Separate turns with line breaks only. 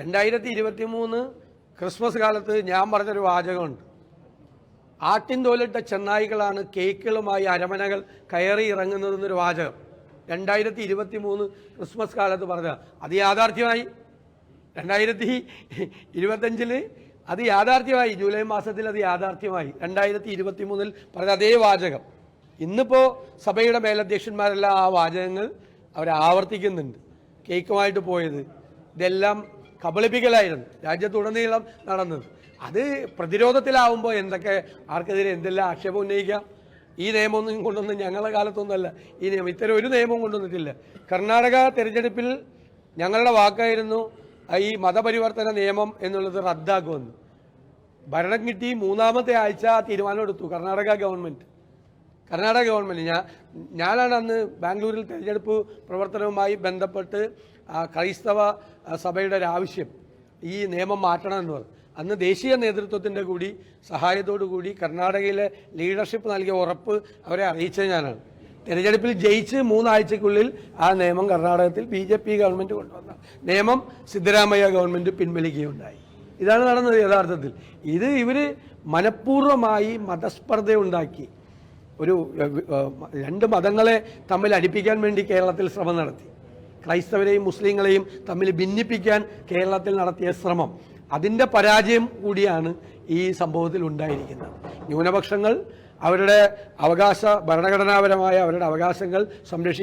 രണ്ടായിരത്തി ഇരുപത്തി മൂന്ന് ക്രിസ്മസ് കാലത്ത് ഞാൻ പറഞ്ഞൊരു വാചകമുണ്ട്. ആട്ടിൻ തോലിട്ട ചെന്നായികളാണ് കേക്കുകളുമായി അരമനകൾ കയറി ഇറങ്ങുന്നതെന്നൊരു വാചകം. രണ്ടായിരത്തി ഇരുപത്തി മൂന്ന് ക്രിസ്മസ് കാലത്ത് പറഞ്ഞ അത് യാഥാർത്ഥ്യമായി. രണ്ടായിരത്തി ഇരുപത്തഞ്ചിൽ അത് യാഥാർത്ഥ്യമായി. ജൂലൈ മാസത്തിൽ അത് യാഥാർത്ഥ്യമായി. രണ്ടായിരത്തി ഇരുപത്തി മൂന്നിൽ പറഞ്ഞ അതേ വാചകം. ഇന്നിപ്പോൾ സഭയുടെ മേലധ്യക്ഷന്മാരെല്ലാം ആ വാചകങ്ങൾ അവർ ആവർത്തിക്കുന്നുണ്ട് കേക്കുമായിട്ട് പോയത്. ഇതെല്ലാം കബളിപ്പിക്കലായിരുന്നു. രാജ്യത്തുടനീളം നടന്നത്. അത് പ്രതിരോധത്തിലാവുമ്പോൾ എന്തൊക്കെ ആർക്കെതിരെ എന്തെല്ലാം ആക്ഷേപം ഉന്നയിക്കാം? ഈ നിയമമൊന്നും കൊണ്ടൊന്നും ഞങ്ങളുടെ കാലത്തൊന്നുമല്ല. ഈ നിയമം ഇത്തരം ഒരു നിയമവും കൊണ്ടുവന്നിട്ടില്ല. കർണാടക തെരഞ്ഞെടുപ്പിൽ ഞങ്ങളുടെ വാക്കായിരുന്നു ഈ മതപരിവർത്തന നിയമം എന്നുള്ളത് റദ്ദാക്കുമെന്ന്. ഭരണം കിട്ടി മൂന്നാമത്തെ ആഴ്ച തീരുമാനമെടുത്തു കർണാടക ഗവൺമെന്റ് കർണാടക ഗവൺമെന്റ് ഞാൻ ഞാനാണ് അന്ന് ബാംഗ്ലൂരിൽ തിരഞ്ഞെടുപ്പ് പ്രവർത്തനവുമായി ബന്ധപ്പെട്ട് ക്രൈസ്തവ സഭയുടെ ഒരു ആവശ്യം ഈ നിയമം മാറ്റണമെന്ന് പറഞ്ഞു. അന്ന് ദേശീയ നേതൃത്വത്തിന്റെ കൂടി സഹായത്തോടു കൂടി കർണാടകയിലെ ലീഡർഷിപ്പ് നൽകിയ ഉറപ്പ് അവരെ അറിയിച്ചത് ഞാനാണ്. തെരഞ്ഞെടുപ്പിൽ ജയിച്ച് മൂന്നാഴ്ചക്കുള്ളിൽ ആ നിയമം കർണാടകത്തിൽ ബി ജെ പി ഗവൺമെന്റ് കൊണ്ടുവന്ന നിയമം സിദ്ധരാമയ്യ ഗവൺമെന്റ് പിൻവലിക്കുകയുണ്ടായി. ഇതാണ് നടന്നത് യഥാർത്ഥത്തിൽ. ഇത് ഇവർ മനഃപൂർവമായി മതസ്പർദ്ധ ഉണ്ടാക്കി ഒരു രണ്ട് മതങ്ങളെ തമ്മിൽ അടുപ്പിക്കാൻ വേണ്ടി കേരളത്തിൽ ശ്രമം നടത്തി. ക്രൈസ്തവരെയും മുസ്ലിങ്ങളെയും തമ്മിൽ ഭിന്നിപ്പിക്കാൻ കേരളത്തിൽ നടത്തിയ ശ്രമം. അതിന്റെ പരാജയം കൂടിയാണ് ഈ സംഭവത്തിൽ ഉണ്ടായിരിക്കുന്നത്. ന്യൂനപക്ഷങ്ങൾ അവരുടെ അവകാശ ഭരണഘടനാപരമായ അവരുടെ അവകാശങ്ങൾ സംരക്ഷിക്കുക